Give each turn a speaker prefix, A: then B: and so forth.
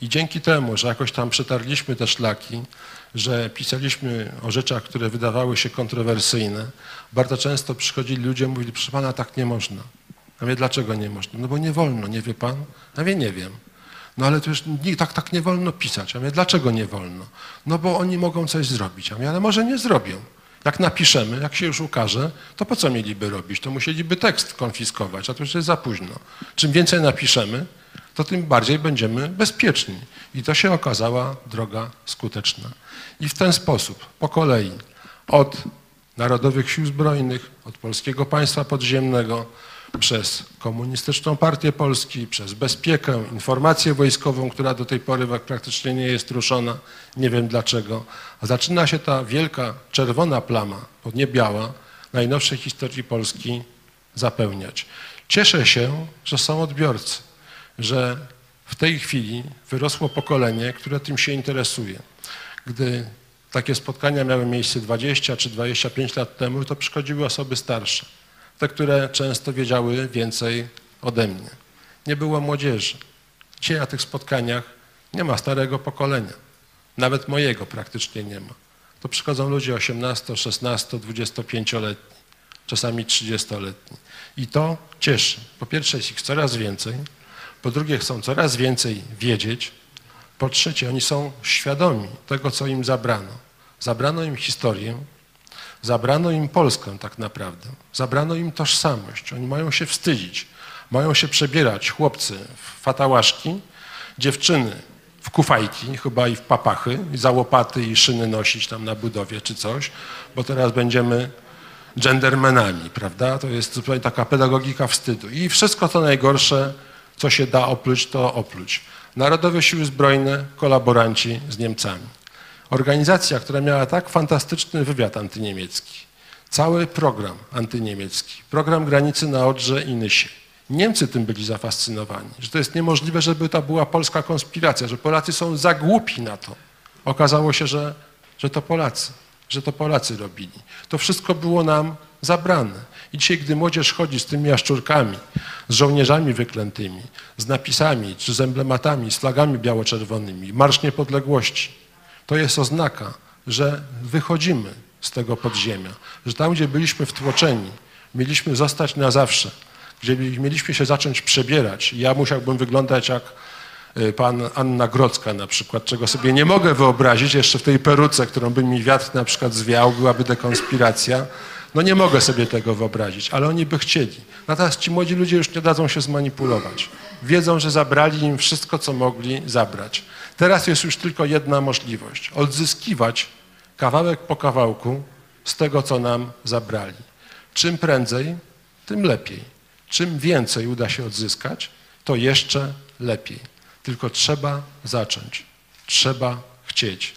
A: I dzięki temu, że jakoś tam przetarliśmy te szlaki, że pisaliśmy o rzeczach, które wydawały się kontrowersyjne, bardzo często przychodzili ludzie i mówili, proszę pana, tak nie można. A wie, dlaczego nie można? No bo nie wolno, nie wie pan? A wie, nie wiem. No ale to już nie, tak, tak nie wolno pisać. A mnie, dlaczego nie wolno? No bo oni mogą coś zrobić. A mnie, ale może nie zrobią. Jak napiszemy, jak się już ukaże, to po co mieliby robić? To musieliby tekst konfiskować, a to już jest za późno. Czym więcej napiszemy, to tym bardziej będziemy bezpieczni. I to się okazała droga skuteczna. I w ten sposób, po kolei, od Narodowych Sił Zbrojnych, od Polskiego Państwa Podziemnego, przez Komunistyczną Partię Polski, przez bezpiekę, informację wojskową, która do tej pory praktycznie nie jest ruszona, nie wiem dlaczego. A zaczyna się ta wielka czerwona plama, bo nie biała, najnowszej historii Polski zapełniać. Cieszę się, że są odbiorcy, że w tej chwili wyrosło pokolenie, które tym się interesuje. Gdy takie spotkania miały miejsce 20 czy 25 lat temu, to przychodziły osoby starsze te, które często wiedziały więcej ode mnie. Nie było młodzieży. Dzisiaj na tych spotkaniach nie ma starego pokolenia. Nawet mojego praktycznie nie ma. To przychodzą ludzie 18, 16, 25-letni, czasami 30-letni. I to cieszy. Po pierwsze jest ich coraz więcej, po drugie chcą coraz więcej wiedzieć, po trzecie oni są świadomi tego, co im zabrano. Zabrano im historię, Zabrano im Polskę tak naprawdę. Zabrano im tożsamość. Oni mają się wstydzić. Mają się przebierać chłopcy w fatałaszki, dziewczyny w kufajki, chyba i w papachy, i za łopaty i szyny nosić tam na budowie czy coś, bo teraz będziemy gendermenami, prawda? To jest zupełnie taka pedagogika wstydu. I wszystko to najgorsze, co się da opluć, to opluć. Narodowe Siły Zbrojne, kolaboranci z Niemcami. Organizacja, która miała tak fantastyczny wywiad antyniemiecki, cały program antyniemiecki, program granicy na Odrze i Nysie. Niemcy tym byli zafascynowani, że to jest niemożliwe, żeby to była polska konspiracja, że Polacy są za głupi na to. Okazało się, że, że to Polacy, że to Polacy robili. To wszystko było nam zabrane. I dzisiaj, gdy młodzież chodzi z tymi jaszczurkami, z żołnierzami wyklętymi, z napisami, czy z emblematami, z flagami biało-czerwonymi, Marsz Niepodległości, to jest oznaka, że wychodzimy z tego podziemia, że tam, gdzie byliśmy wtłoczeni, mieliśmy zostać na zawsze, gdzie mieliśmy się zacząć przebierać. Ja musiałbym wyglądać jak y, pan Anna Grodzka na przykład, czego sobie nie mogę wyobrazić, jeszcze w tej peruce, którą by mi wiatr na przykład zwiał, byłaby dekonspiracja. No nie mogę sobie tego wyobrazić, ale oni by chcieli. Natomiast ci młodzi ludzie już nie dadzą się zmanipulować. Wiedzą, że zabrali im wszystko, co mogli zabrać. Teraz jest już tylko jedna możliwość. Odzyskiwać kawałek po kawałku z tego, co nam zabrali. Czym prędzej, tym lepiej. Czym więcej uda się odzyskać, to jeszcze lepiej. Tylko trzeba zacząć. Trzeba chcieć.